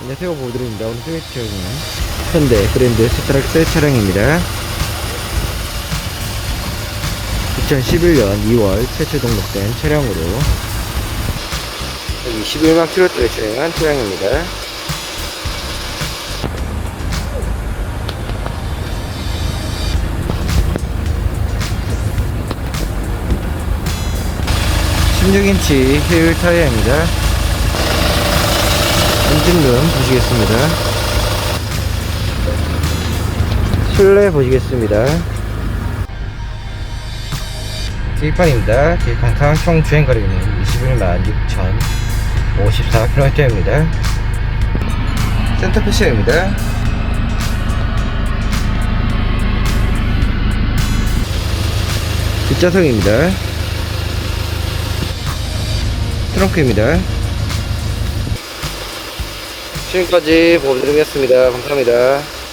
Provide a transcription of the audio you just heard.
안녕하세요. 보드입니다. 오늘 소개해 주는 현대 그랜드 스트렉스 차량입니다. 2011년 2월 최초 등록된 차량으로 여기 21만 킬로대를 주행한 차량입니다. (16인치) 휠 타이어입니다 엔진룸 보시겠습니다. 실내 보시겠습니다. 뒷판입니다. 뒷판상 총 주행거리는 21만 6,054km입니다. 센터 패시입니다. 뒷좌석입니다. 트렁크입니다. 지금까지 보여드리겠습니다. 감사합니다.